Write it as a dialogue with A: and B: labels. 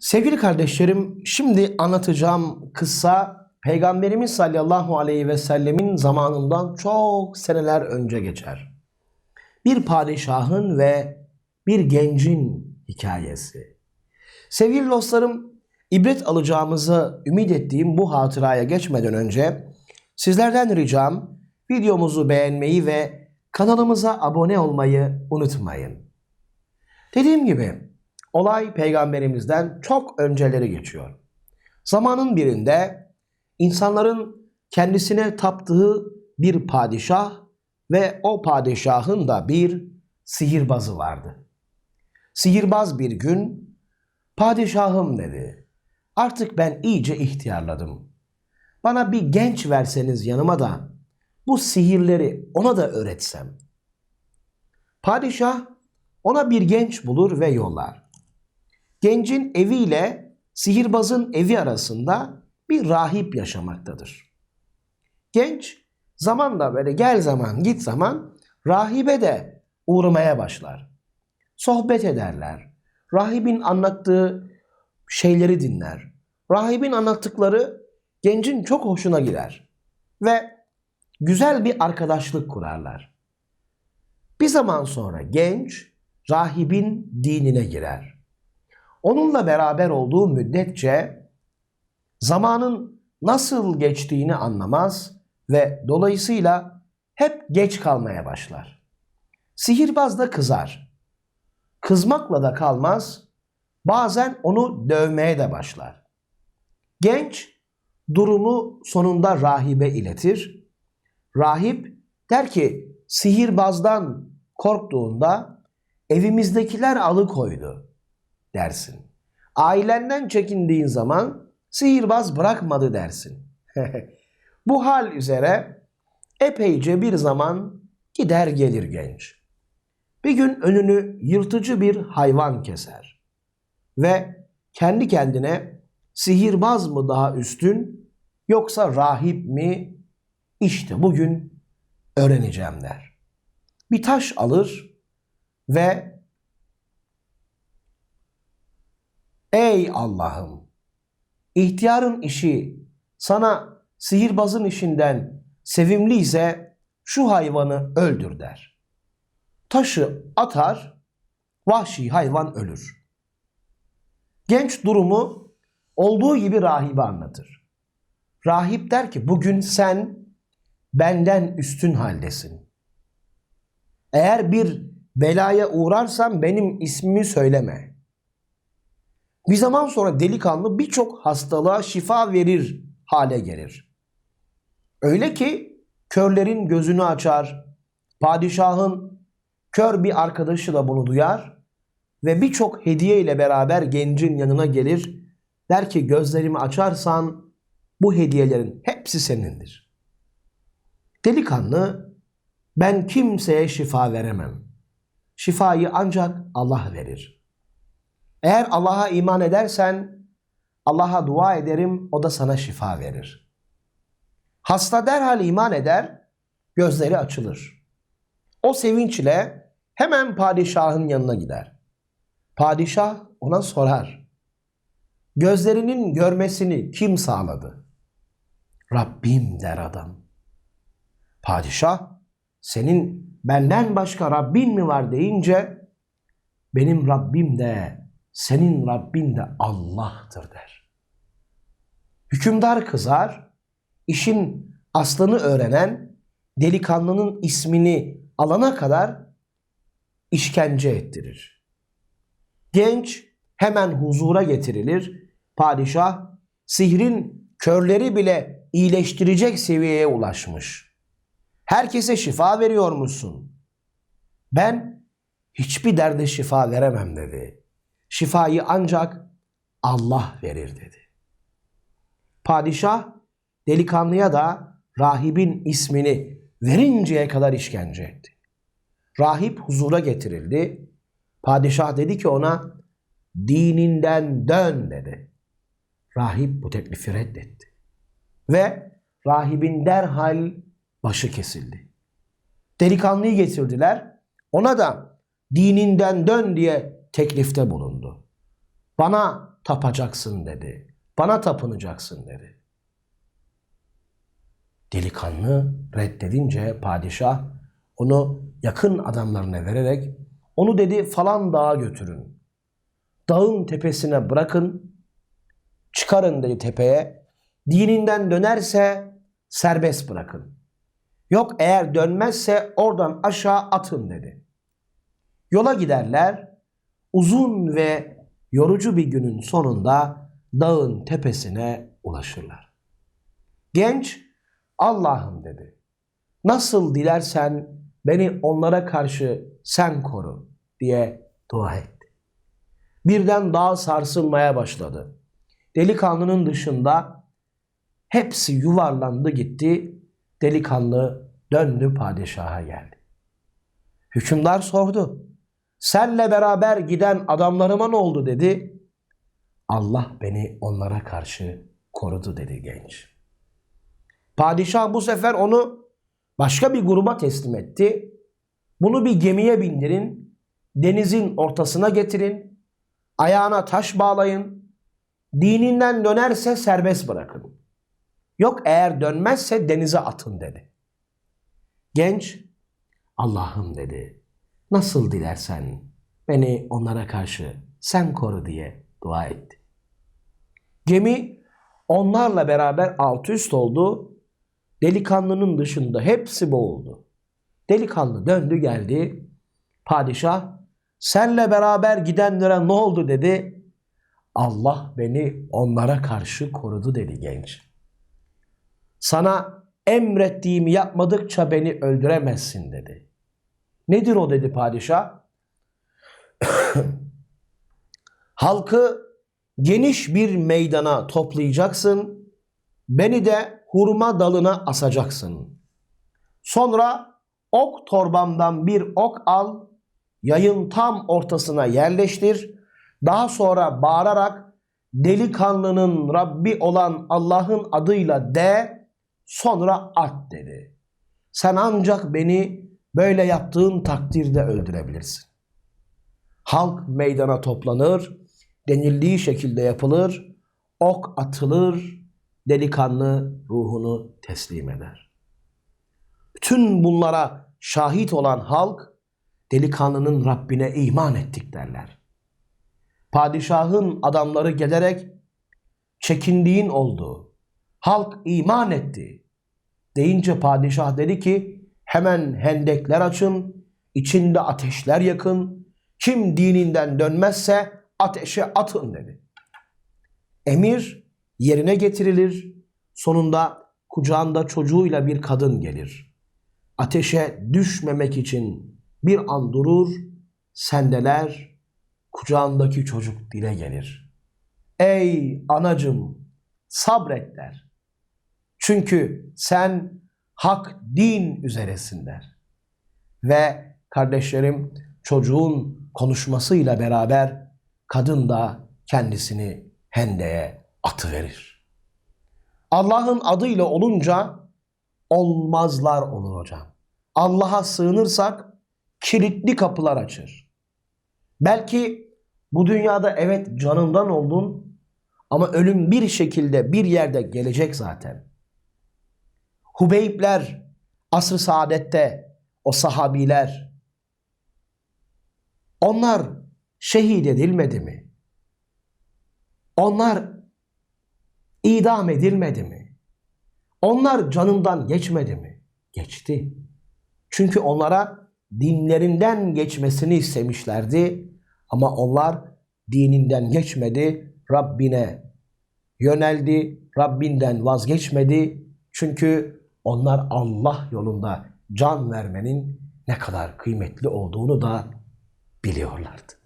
A: Sevgili kardeşlerim, şimdi anlatacağım kıssa Peygamberimiz sallallahu aleyhi ve sellemin zamanından çok seneler önce geçer. Bir padişahın ve bir gencin hikayesi. Sevgili dostlarım, ibret alacağımızı ümit ettiğim bu hatıraya geçmeden önce sizlerden ricam videomuzu beğenmeyi ve kanalımıza abone olmayı unutmayın. Dediğim gibi olay peygamberimizden çok önceleri geçiyor. Zamanın birinde insanların kendisine taptığı bir padişah ve o padişahın da bir sihirbazı vardı. Sihirbaz bir gün padişahım dedi. Artık ben iyice ihtiyarladım. Bana bir genç verseniz yanıma da bu sihirleri ona da öğretsem. Padişah ona bir genç bulur ve yollar. Gencin eviyle sihirbazın evi arasında bir rahip yaşamaktadır. Genç zamanla böyle gel zaman git zaman rahibe de uğramaya başlar. Sohbet ederler. Rahibin anlattığı şeyleri dinler. Rahibin anlattıkları gencin çok hoşuna gider. Ve güzel bir arkadaşlık kurarlar. Bir zaman sonra genç rahibin dinine girer. Onunla beraber olduğu müddetçe zamanın nasıl geçtiğini anlamaz ve dolayısıyla hep geç kalmaya başlar. Sihirbaz da kızar. Kızmakla da kalmaz, bazen onu dövmeye de başlar. Genç durumu sonunda rahibe iletir. Rahip der ki sihirbazdan korktuğunda evimizdekiler alıkoydu dersin. Ailenden çekindiğin zaman sihirbaz bırakmadı dersin. Bu hal üzere epeyce bir zaman gider gelir genç. Bir gün önünü yırtıcı bir hayvan keser ve kendi kendine sihirbaz mı daha üstün yoksa rahip mi işte bugün öğreneceğim der. Bir taş alır ve Ey Allah'ım ihtiyarın işi sana sihirbazın işinden sevimli ise şu hayvanı öldür der. Taşı atar, vahşi hayvan ölür. Genç durumu olduğu gibi rahibe anlatır. Rahip der ki bugün sen benden üstün haldesin. Eğer bir belaya uğrarsan benim ismimi söyleme. Bir zaman sonra delikanlı birçok hastalığa şifa verir hale gelir. Öyle ki körlerin gözünü açar, padişahın kör bir arkadaşı da bunu duyar ve birçok hediye ile beraber gencin yanına gelir. Der ki gözlerimi açarsan bu hediyelerin hepsi senindir. Delikanlı ben kimseye şifa veremem. Şifayı ancak Allah verir. Eğer Allah'a iman edersen Allah'a dua ederim o da sana şifa verir. Hasta derhal iman eder, gözleri açılır. O sevinçle hemen padişahın yanına gider. Padişah ona sorar. Gözlerinin görmesini kim sağladı? Rabbim der adam. Padişah senin benden başka Rabbin mi var deyince benim Rabbim de senin Rabbin de Allah'tır der. Hükümdar kızar, işin aslını öğrenen delikanlının ismini alana kadar işkence ettirir. Genç hemen huzura getirilir. Padişah sihrin körleri bile iyileştirecek seviyeye ulaşmış. Herkese şifa veriyormuşsun. Ben hiçbir derde şifa veremem dedi. Şifayı ancak Allah verir dedi. Padişah delikanlıya da rahibin ismini verinceye kadar işkence etti. Rahip huzura getirildi. Padişah dedi ki ona dininden dön dedi. Rahip bu teklifi reddetti. Ve rahibin derhal başı kesildi. Delikanlıyı getirdiler. Ona da dininden dön diye teklifte bulundu. Bana tapacaksın dedi. Bana tapınacaksın dedi. Delikanlı reddedince padişah onu yakın adamlarına vererek onu dedi falan dağa götürün. Dağın tepesine bırakın. Çıkarın dedi tepeye. Dininden dönerse serbest bırakın. Yok eğer dönmezse oradan aşağı atın dedi. Yola giderler. Uzun ve yorucu bir günün sonunda dağın tepesine ulaşırlar. Genç Allah'ım dedi. Nasıl dilersen beni onlara karşı sen koru diye dua etti. Birden dağ sarsılmaya başladı. Delikanlının dışında hepsi yuvarlandı gitti. Delikanlı döndü padişaha geldi. Hükümdar sordu. Senle beraber giden adamlarıma ne oldu dedi. Allah beni onlara karşı korudu dedi genç. Padişah bu sefer onu başka bir gruba teslim etti. Bunu bir gemiye bindirin, denizin ortasına getirin, ayağına taş bağlayın, dininden dönerse serbest bırakın. Yok eğer dönmezse denize atın dedi. Genç, Allah'ım dedi, nasıl dilersen beni onlara karşı sen koru diye dua etti. Gemi onlarla beraber alt üst oldu. Delikanlının dışında hepsi boğuldu. Delikanlı döndü geldi. Padişah senle beraber gidenlere ne oldu dedi. Allah beni onlara karşı korudu dedi genç. Sana emrettiğimi yapmadıkça beni öldüremezsin dedi. Nedir o dedi padişah? Halkı geniş bir meydana toplayacaksın. Beni de hurma dalına asacaksın. Sonra ok torbamdan bir ok al, yayın tam ortasına yerleştir. Daha sonra bağırarak delikanlının Rabbi olan Allah'ın adıyla de, sonra at dedi. Sen ancak beni böyle yaptığın takdirde öldürebilirsin. Halk meydana toplanır, denildiği şekilde yapılır, ok atılır, delikanlı ruhunu teslim eder. Bütün bunlara şahit olan halk delikanlının Rabbine iman ettik derler. Padişahın adamları gelerek çekindiğin oldu. Halk iman etti. Deyince padişah dedi ki hemen hendekler açın, içinde ateşler yakın. Kim dininden dönmezse ateşe atın dedi. Emir yerine getirilir. Sonunda kucağında çocuğuyla bir kadın gelir. Ateşe düşmemek için bir an durur, sendeler, kucağındaki çocuk dile gelir. Ey anacım sabret der. Çünkü sen hak din üzeresin der. Ve kardeşlerim çocuğun konuşmasıyla beraber kadın da kendisini hendeye atıverir. Allah'ın adıyla olunca olmazlar olur hocam. Allah'a sığınırsak kilitli kapılar açır. Belki bu dünyada evet canından oldun ama ölüm bir şekilde bir yerde gelecek zaten. Hubeybler, asr-ı saadette o sahabiler onlar şehit edilmedi mi? Onlar idam edilmedi mi? Onlar canından geçmedi mi? Geçti. Çünkü onlara dinlerinden geçmesini istemişlerdi ama onlar dininden geçmedi, Rabbine yöneldi, Rabbinden vazgeçmedi. Çünkü onlar Allah yolunda can vermenin ne kadar kıymetli olduğunu da biliyorlardı.